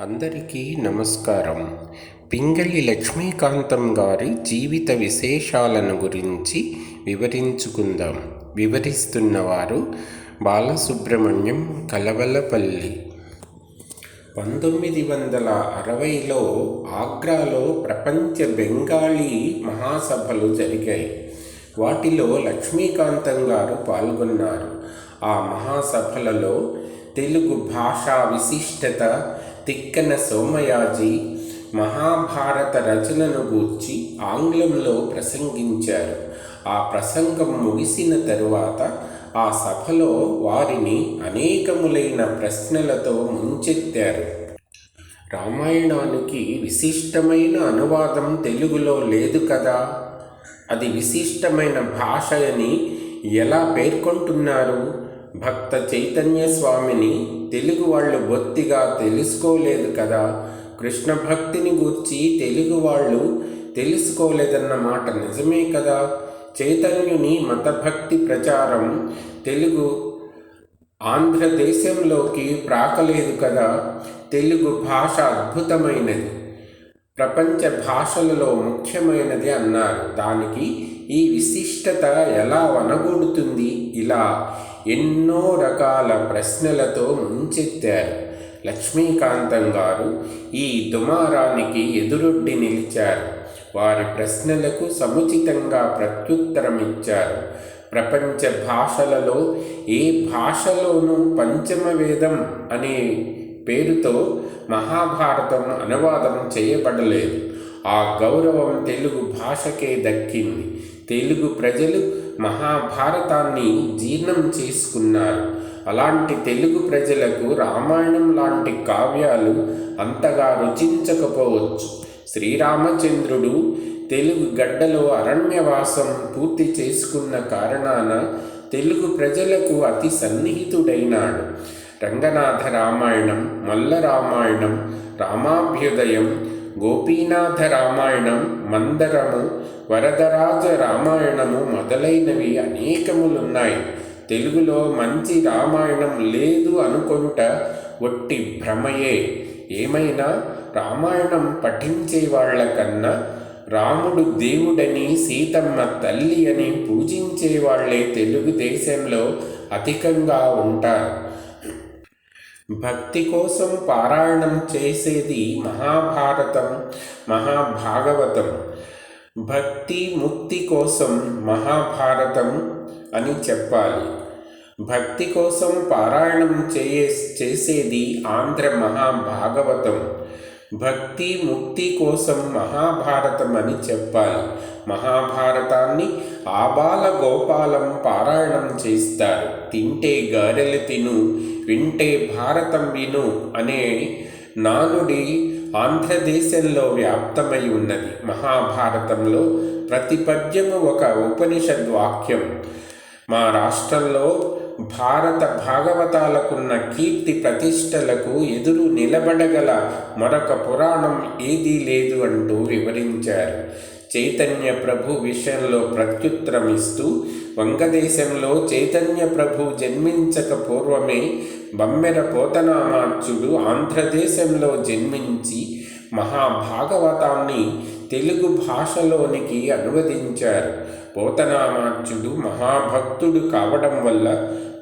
అందరికీ నమస్కారం. పింగళి లక్ష్మీకాంతం గారి జీవిత విశేషాలను గురించి వివరించుకుందాం. వివరిస్తున్నవారు బాలసుబ్రహ్మణ్యం కలవలపల్లి. పంతొమ్మిది వందల అరవైలో ఆగ్రాలో ప్రపంచ బెంగాలీ మహాసభలు జరిగాయి. వాటిలో లక్ష్మీకాంతం గారు పాల్గొన్నారు. ఆ మహాసభలలో తెలుగు భాషా విశిష్టత తిక్కన సోమయాజి మహాభారత రచనను గూర్చి ఆంగ్లంలో ప్రసంగించారు. ఆ ప్రసంగం ముగిసిన తరువాత ఆ సభలో వారిని అనేకములైన ప్రశ్నలతో ముంచెత్తారు. రామాయణానికి విశిష్టమైన అనువాదం తెలుగులో లేదు కదా? అది విశిష్టమైన భాష అని ఎలా పేర్కొంటున్నారు? భక్త చైతన్య స్వామిని తెలుగు వాళ్ళు బొత్తిగా తెలుసుకోలేదు కదా? కృష్ణ భక్తిని గూర్చి తెలుగు వాళ్ళు తెలుసుకోలేదన్న మాట నిజమే కదా? చైతన్యుని మతభక్తి ప్రచారం తెలుగు ఆంధ్రదేశంలోకి ప్రాకలేదు కదా? తెలుగు భాష అద్భుతమైనది. ప్రపంచ భాషలలో ముఖ్యమైనది అన్నారు. దానికి ఈ విశిష్టత ఎలా వనగూడుతుంది? ఇలా ఎన్నో రకాల ప్రశ్నలతో ముంచెత్తారు. లక్ష్మీకాంతం గారు ఈ దుమారానికి ఎదురొడ్డి నిలిచారు. వారి ప్రశ్నలకు సముచితంగా ప్రత్యుత్తరం ఇచ్చారు ప్రపంచ భాషలలో ఏ భాషలోనూ పంచమ వేదం అనే పేరుతో మహాభారతం అనువాదం చేయబడలేదు. ఆ గౌరవం తెలుగు భాషకే దక్కింది. తెలుగు ప్రజలు మహాభారతాన్ని జీర్ణం చేసుకున్నారు. అలాంటి తెలుగు ప్రజలకు రామాయణం లాంటి కావ్యాలు అంతగా రుచించకపోవచ్చు. శ్రీరామచంద్రుడు తెలుగు గడ్డలో అరణ్యవాసం పూర్తి చేసుకున్న కారణాన తెలుగు ప్రజలకు అతి సన్నిహితుడైనాడు. రంగనాథ రామాయణం మల్ల రామాయణం రామాభ్యుదయం గోపీనాథ రామాయణం మందరము వరదరాజ రామాయణము మొదలైనవి అనేకములున్నాయి. తెలుగులో మంచి రామాయణం లేదు అనుకుంట ఒట్టి భ్రమయే. ఏమైనా రామాయణం పఠించే వాళ్ళకన్నా రాముడు దేవుడని సీతమ్మ తల్లి అని పూజించేవాళ్ళే తెలుగుదేశంలో అధికంగా ఉంటారు. భక్తి కోసం పారాయణం చేసేది మహాభారతం మహాభాగవతం. భక్తి ముక్తి కోసం మహాభారతం అని చెప్పాలి. భక్తి కోసం పారాయణం చేయే చేసేది ఆంధ్ర మహాభాగవతం. భక్తి ముక్తి కోసం మహాభారతం అని చెప్పాలి. మహాభారతాన్ని ఆబాల గోపాలం పారాయణం చేస్తారు. తింటే గారెలు తిను వింటే భారతం విను అనే నానుడి ఆంధ్రదేశంలో వ్యాప్తమై ఉన్నది. మహాభారతంలో ప్రతి పద్యము ఒక ఉపనిషద్ వాక్యం. మా రాష్ట్రంలో భారత భాగవతాలకున్న కీర్తి ప్రతిష్టలకు ఎదురు నిలబడగల మరొక పురాణం ఏదీ లేదు అంటూ వివరించారు. చైతన్య ప్రభు విషయంలో ప్రత్యుత్తరమిస్తూ వంగదేశంలో చైతన్య ప్రభు జన్మించక పూర్వమే బమ్మెర పోతనామాచ్యుడు ఆంధ్రదేశంలో జన్మించి మహాభాగవతాన్ని తెలుగు భాషలోనికి అనువదించారు. పోతనామాచ్యుడు మహాభక్తుడు కావడం వల్ల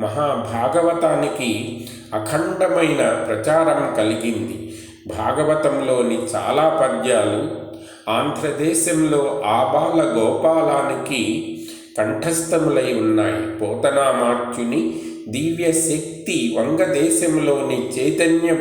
మహాభాగవతానికి అఖండమైన ప్రచారం కలిగింది. భాగవతంలోని చాలా పద్యాలు ఆంధ్రదేశంలో ఆబాల గోపాలానికి కంఠస్థములై ఉన్నాయి. పోతనామాచ్యుని దివ్య శక్తి వంగదేశంలోని చైతన్య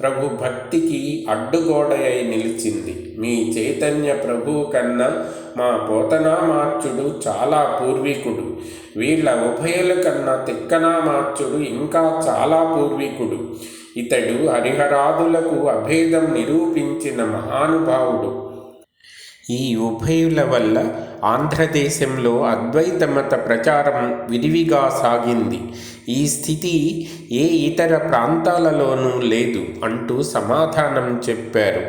ప్రభు భక్తికి అడ్డుగోడయై నిలిచింది. మీ చైతన్య ప్రభు కన్నా మా పోతనామార్చుడు చాలా పూర్వీకుడు. వీళ్ళ ఉభయుల కన్నా తిక్కనామార్చుడు ఇంకా చాలా పూర్వీకుడు. ఇతడు హరిహరాదులకు అభేదం నిరూపించిన మహానుభావుడు. ఈ ఉభయుల వల్ల ఆంధ్రదేశంలో అద్వైత మత ప్రచారం విరివిగా సాగింది. ఈ స్థితి ఏ ఇతర ప్రాంతాలలోనూ లేదు అంటూ సమాధానం చెప్పారు.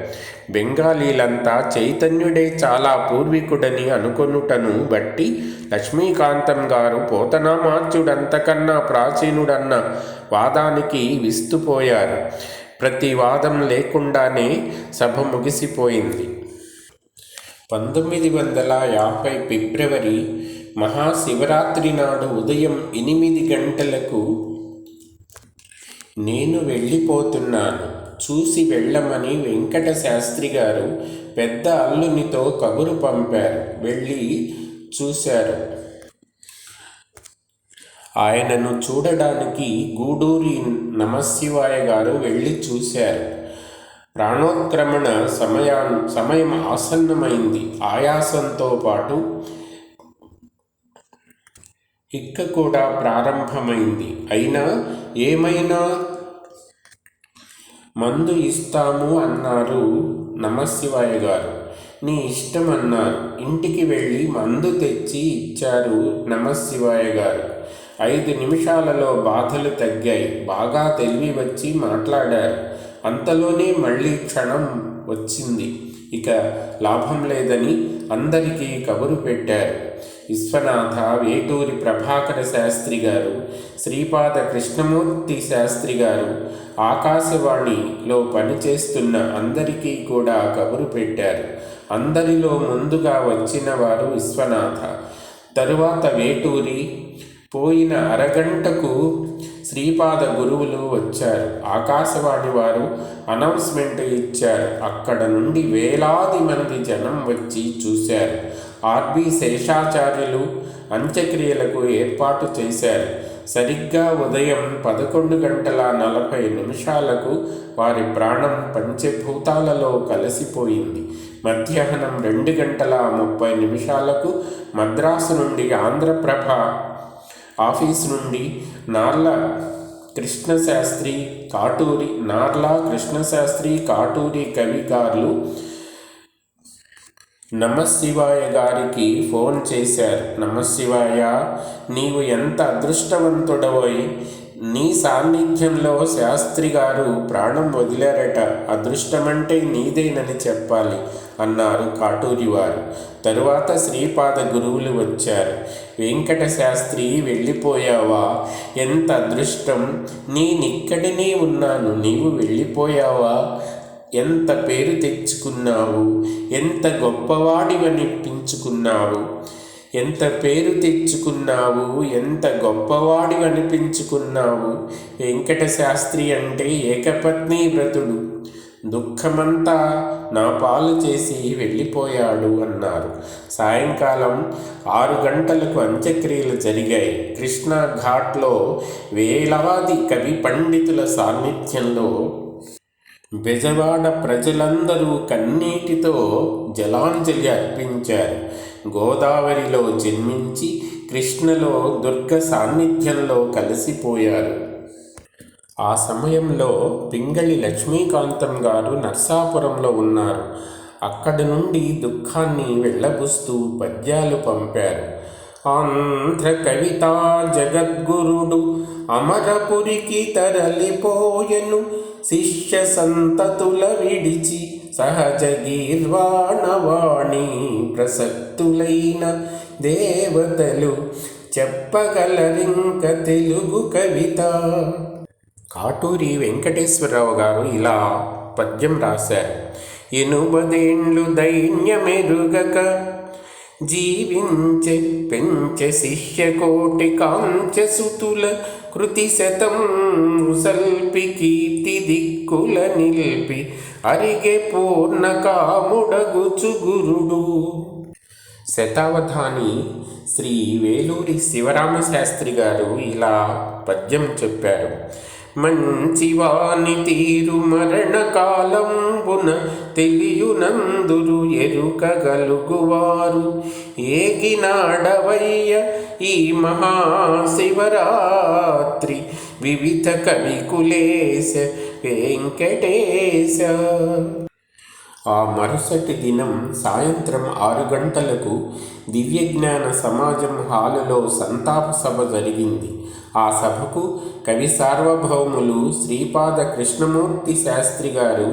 బెంగాలీలంతా చైతన్యుడే చాలా పూర్వీకుడని అనుకొనుటను బట్టి లక్ష్మీకాంతం గారు పోతనామాచ్యుడంతకన్నా ప్రాచీనుడన్న వాదానికి విస్తుపోయారు. ప్రతి వాదం లేకుండానే సభ ముగిసిపోయింది. పంతొమ్మిది వందల యాభై ఫిబ్రవరి మహాశివరాత్రి నాడు ఉదయం ఎనిమిది గంటలకు నేను వెళ్ళిపోతున్నాను. చూసి వెళ్ళమని వెంకట శాస్త్రి గారు పెద్ద అల్లునితో కబురు పంపారు. వెళ్ళి చూశారు. ఆయనను చూడడానికి గూడూరి నమశివాయ గారు వెళ్ళి చూశారు. ప్రాణోత్క్రమణ సమయా సమయం ఆసన్నమైంది. ఆయాసంతో పాటు ఇక్క కూడా ప్రారంభమైంది. అయినా ఏమైనా మందు ఇస్తాము అన్నారు నమశివాయ గారు. నీ ఇష్టం అన్నారు. ఇంటికి వెళ్ళి మందు తెచ్చి ఇచ్చారు నమశివాయ గారు. ఐదు నిమిషాలలో బాధలు తగ్గాయి. బాగా తెలివి వచ్చి మాట్లాడారు. అంతలోనే మళ్ళీ క్షణం వచ్చింది. ఇక లాభం లేదని అందరికీ కబురు పెట్టారు. విశ్వనాథ వేటూరి ప్రభాకర శాస్త్రి గారు శ్రీపాద కృష్ణమూర్తి శాస్త్రి గారు ఆకాశవాణిలో పనిచేస్తున్న అందరికీ కూడా కబురు పెట్టారు. అందరిలో ముందుగా వచ్చిన వారు విశ్వనాథ. తరువాత వేటూరి పోయిన అరగంటకు శ్రీపాద గురువులు వచ్చారు. ఆకాశవాణి వారు అనౌన్స్మెంట్ ఇచ్చారు. అక్కడ నుండి వేలాది మంది జనం వచ్చి చూశారు. ఆర్బి శేషాచార్యులు అంత్యక్రియలకు ఏర్పాటు చేశారు. సరిగ్గా ఉదయం పదకొండు గంటల నలభై నిమిషాలకు వారి ప్రాణం పంచభూతాలలో కలిసిపోయింది. మధ్యాహ్నం రెండు గంటల ముప్పై నిమిషాలకు మద్రాసు నుండి ఆంధ్రప్రభ ఆఫీస్ నుండి నార్ల కృష్ణశాస్త్రి కాటూరి నార్ల కృష్ణశాస్త్రి కాటూరి కవిగారులు నమశివాయ గారికి ఫోన్ చేశారు. నమశివాయ నీవు ఎంత అదృష్టవంతుడవోయి? నీ సాన్నిధ్యంలో శాస్త్రి గారు ప్రాణం వదిలారట. అదృష్టమంటే నీదేనని చెప్పాలి. అన్నారు కాటూరి వారు తరువాత శ్రీపాద గురువులు వచ్చారు. వెంకట శాస్త్రి వెళ్ళిపోయావా? ఎంత అదృష్టం! నేనిక్కడనే ఉన్నాను. నీవు వెళ్ళిపోయావా? ఎంత పేరు తెచ్చుకున్నావు? ఎంత గొప్పవాడివనిపించుకున్నావు ఎంత పేరు తెచ్చుకున్నావు? ఎంత గొప్పవాడివనిపించుకున్నావు? వెంకట శాస్త్రి అంటే ఏకపత్ని వ్రతుడు. దుఃఖమంతా నా పాలు చేసి వెళ్ళిపోయాడు అన్నారు. సాయంకాలం ఆరు గంటలకు అంత్యక్రియలు జరిగాయి. కృష్ణా ఘాట్లో వేలాది కవి పండితుల సాన్నిధ్యంలో బెజవాడ ప్రజలందరూ కన్నీటితో జలాంజలి అర్పించారు. గోదావరిలో జన్మించి కృష్ణలో దుర్గ సాన్నిధ్యంలో కలిసిపోయారు. ఆ సమయంలో పింగళి లక్ష్మీకాంతం గారు నర్సాపురంలో ఉన్నారు. అక్కడి నుండి దుఃఖాన్ని వెళ్ళబుస్తూ పద్యాలు పంపారు. ఆంధ్ర కవిత జగద్గురుడు అమరపురికి తరలిపోయెను. శిష్య సంతతుల విడిచి సహజ గీర్వాణవాణి ప్రసక్తులైన దేవతలు చెప్పగలరింక తెలుగు కవిత. కాటూరి వెంకటేశ్వరరావు గారు ఇలా పద్యం రాశారు. ఎనుబదేండ్లు దైన్యమెరుగక జీవించె పెంచె కాంచ సుతుల కృతి శతం సల్పి కీర్తి దిక్కుల నిల్పి అరిగే పూర్ణ కాముడగుచు గురుడు. శతావధాని శ్రీ వేలూరి శివరామశాస్త్రి గారు ఇలా పద్యం చెప్పారు. మంచివాని తీరు మరణకాలంబున తెలియునందురు ఎరుకగలుగువారు. ఏగినాడవయ్య ఈ మహాశివరాత్రి వివిధ కవికులేశ వెంకటేశ ఆ మరుసటి దినం సాయంత్రం ఆరు గంటలకు దివ్యజ్ఞాన సమాజం హాలులో సంతాప సభ జరిగింది. ఆ సభకు కవి సార్వభౌములు శ్రీపాద కృష్ణమూర్తి శాస్త్రి గారు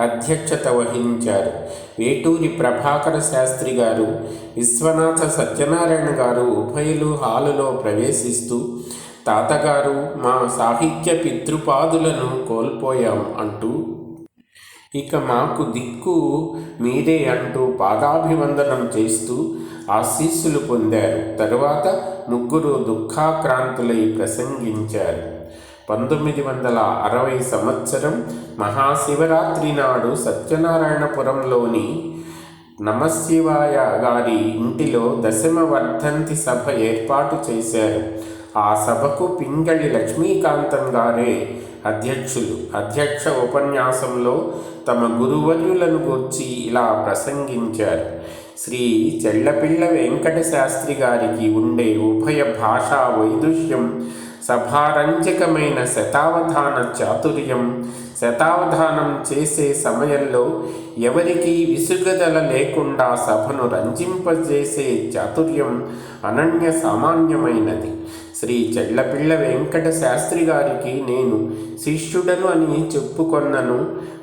అధ్యక్షత వహించారు. వేటూరి ప్రభాకర శాస్త్రి గారు విశ్వనాథ సత్యనారాయణ గారు ఉభయులు హాలులో ప్రవేశిస్తూ తాతగారు మా సాహిత్య పితృపాదులను కోల్పోయాం అంటూ ఇక మాకు దిక్కు మీరే అంటూ పాదాభివందనం చేస్తూ ఆశీస్సులు పొందారు. తరువాత ముగ్గురు దుఃఖాక్రాంతులై ప్రసంగించారు. పంతొమ్మిది వందల అరవై సంవత్సరం మహాశివరాత్రి నాడు సత్యనారాయణపురంలోని నమశివాయ గారి ఇంటిలో దశమ వర్ధంతి సభ ఏర్పాటు చేశారు. ఆ సభకు పింగళి లక్ష్మీకాంతం గారే అధ్యక్షులు. అధ్యక్ష ఉపన్యాసంలో తమ గురువర్యులను గూర్చి ఇలా ప్రసంగించారు. శ్రీ చెల్లపిల్ల వెంకట శాస్త్రి గారికి ఉండే ఉభయ భాషా వైదుష్యం సభారంజకమైన శతావధాన చాతుర్యం శతావధానం చేసే సమయంలో ఎవరికీ విసుగదల లేకుండా సభను రంజింపజేసే చాతుర్యం అనన్య సామాన్యమైనది. శ్రీ చెల్లపిళ్ళ వెంకట శాస్త్రి గారికి నేను శిష్యుడను అని చెప్పుకొన్నను.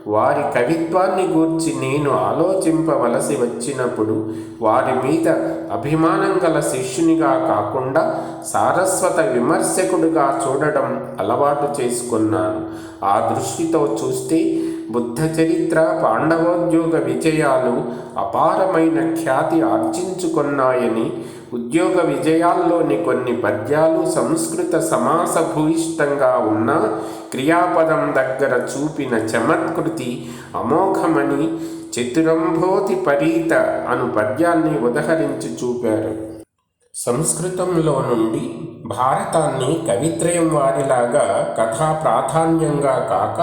వారి కవిత్వాన్ని గూర్చి నేను ఆలోచింపవలసి వచ్చినప్పుడు వారి మీద అభిమానం గల శిష్యునిగా కాకుండా సారస్వత విమర్శకుడుగా చూడడం అలవాటు చేసుకున్నాను. ఆ దృష్టితో చూస్తే బుద్ధ చరిత్ర పాండవోద్యోగ విజయాలు అపారమైన ఖ్యాతి ఆర్జించుకున్నాయని ఉద్యోగ విజయాల్లోని కొన్ని పద్యాలు సంస్కృత సమాస భూయిష్టంగా ఉన్న క్రియాపదం దగ్గర చూపిన చమత్కృతి అమోఘమని చతురంభోతి పరీత అను పద్యాన్ని ఉదహరించి చూపారు. సంస్కృతంలో నుండి భారతాన్ని కవిత్రయం వారిలాగా కథా ప్రాధాన్యంగా కాక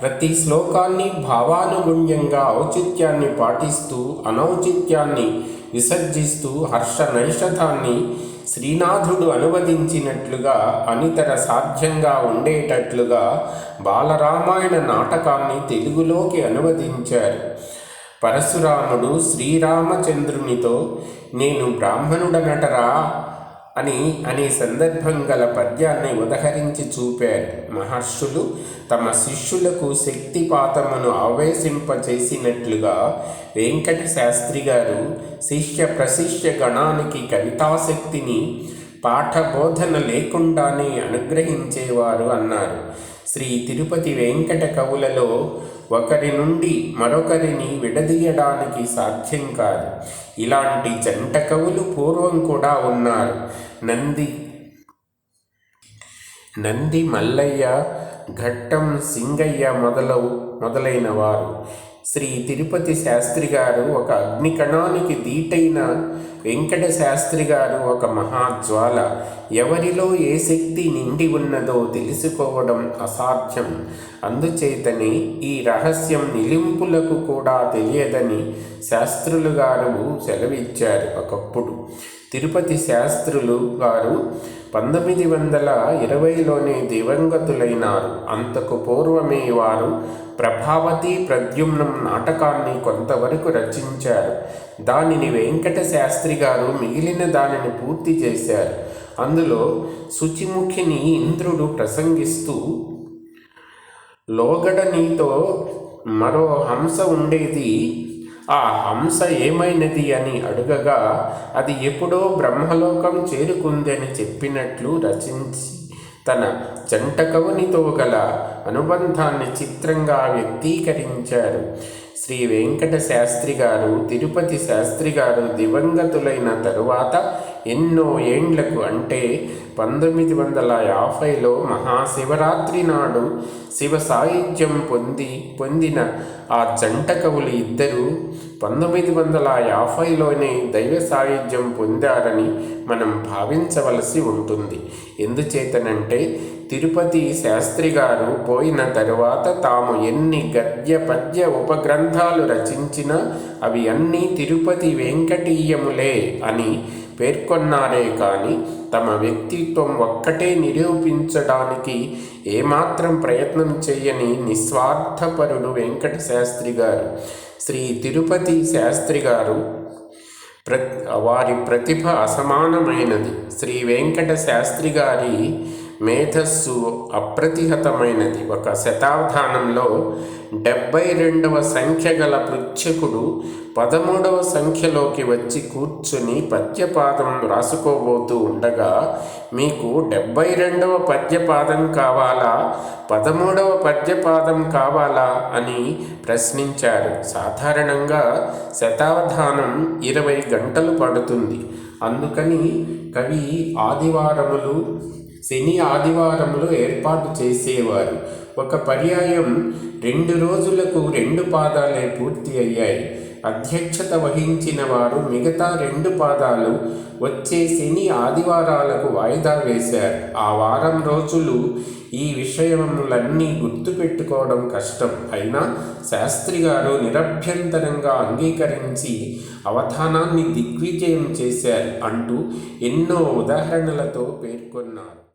ప్రతి శ్లోకాన్ని భావానుగుణ్యంగా ఔచిత్యాన్ని పాటిస్తూ అనౌచిత్యాన్ని విసర్జిస్తూ హర్ష నైషధాన్ని శ్రీనాథుడు అనువదించినట్లుగా అనితర సాధ్యంగా ఉండేటట్లుగా బాలరామాయణ నాటకాన్ని తెలుగులోకి అనువదించారు. పరశురాముడు శ్రీరామచంద్రునితో నేను బ్రాహ్మణుడనటరా? అని అనే సందర్భం గల పద్యాన్ని ఉదహరించి చూపారు. మహర్షులు తమ శిష్యులకు శక్తిపాతమును ఆవేశింపచేసినట్లుగా వెంకట శాస్త్రి గారు శిష్య ప్రశిష్య గణానికి కవితాశక్తిని పాఠబోధన లేకుండానే అనుగ్రహించేవారు అన్నారు. శ్రీ తిరుపతి వెంకట కవులలో ఒకరి నుండి మరొకరిని విడదీయడానికి సాధ్యం కాదు. ఇలాంటి జంట కవులు పూర్వం కూడా ఉన్నారు. నంది నంది మల్లయ్య ఘట్టం సింగయ్య మొదలవు మొదలైన వారు. శ్రీ తిరుపతి శాస్త్రి గారు ఒక అగ్నికణానికి దీటైన వెంకట శాస్త్రి గారు ఒక మహాజ్వాల. ఎవరిలో ఏ శక్తి నిండి ఉన్నదో తెలుసుకోవడం అసాధ్యం. అందుచేతనే ఈ రహస్యం నిలింపులకు కూడా తెలియదని శాస్త్రులు గారు సెలవిచ్చారు ఒకప్పుడు. తిరుపతి శాస్త్రులు గారు పంతొమ్మిది వందల ఇరవైలోనే దివంగతులైనారు. అంతకు పూర్వమే వారు ప్రభావతి ప్రద్యుమ్నం నాటకాన్ని కొంతవరకు రచించారు. దానిని వెంకట శాస్త్రి గారు మిగిలిన దానిని పూర్తి చేశారు. అందులో శుచిముఖిని ఇంద్రుడు ప్రసంగిస్తూ లోగడ నీతో మరో హంస ఉండేది ఆ హంస ఏమైనది అని అడుగగా అది ఎప్పుడో బ్రహ్మలోకం చేరుకుందని చెప్పినట్లు రచించి తన జంట కవునితో గల అనుబంధాన్ని చిత్రంగా వ్యక్తీకరించారు శ్రీ వెంకట శాస్త్రి గారు తిరుపతి శాస్త్రి గారు దివంగతులైన తరువాత ఎన్నో ఏండ్లకు అంటే పంతొమ్మిది వందల యాభైలో మహాశివరాత్రి నాడు శివ సాహిత్యం పొంది పొందిన ఆ జంట కవులు ఇద్దరు పంతొమ్మిది వందల యాభైలోనే దైవ సాహిత్యం పొందారని మనం భావించవలసి ఉంటుంది. ఎందుచేతనంటే తిరుపతి శాస్త్రి గారు పోయిన తరువాత తాము ఎన్ని గద్య పద్య ఉపగ్రంథాలు రచించినా అవి అన్నీ తిరుపతి వెంకటీయములే అని పేర్కొన్నారే కానీ తమ వ్యక్తిత్వం ఒక్కటే నిరూపించడానికి ఏమాత్రం ప్రయత్నం చేయని నిస్వార్థపరుడు వెంకట శాస్త్రి గారు. శ్రీ తిరుపతి శాస్త్రి గారు ప్ర వారి ప్రతిభ అసమానమైనది. శ్రీ వెంకట శాస్త్రి గారి మేధస్సు అప్రతిహతమైనది. ఒక శతావధానంలో డెబ్బై రెండవ సంఖ్య గల పృచ్ఛకుడు పదమూడవ సంఖ్యలోకి వచ్చి కూర్చుని పద్యపాదం రాసుకోబోతూ ఉండగా మీకు డెబ్బై రెండవ పద్యపాదం కావాలా? పదమూడవ పద్యపాదం కావాలా? అని ప్రశ్నించారు సాధారణంగా శతావధానం ఇరవై గంటలు పడుతుంది. అందుకని కవి ఆదివారములు శని ఆదివారంలో ఏర్పాటు చేసేవారు. ఒక పర్యాయం రెండు రోజులకు రెండు పాదాలే పూర్తి అయ్యాయి. అధ్యక్షత వహించిన వారు మిగతా రెండు పాదాలు వచ్చే శని ఆదివారాలకు వాయిదా వేశారు. ఆ వారం రోజులు ఈ విషయములన్నీ గుర్తుపెట్టుకోవడం కష్టం. అయినా శాస్త్రి గారు నిరభ్యంతరంగా అంగీకరించి అవధానాన్ని దిగ్విజయం చేశారు అంటూ ఎన్నో ఉదాహరణలతో పేర్కొన్నారు.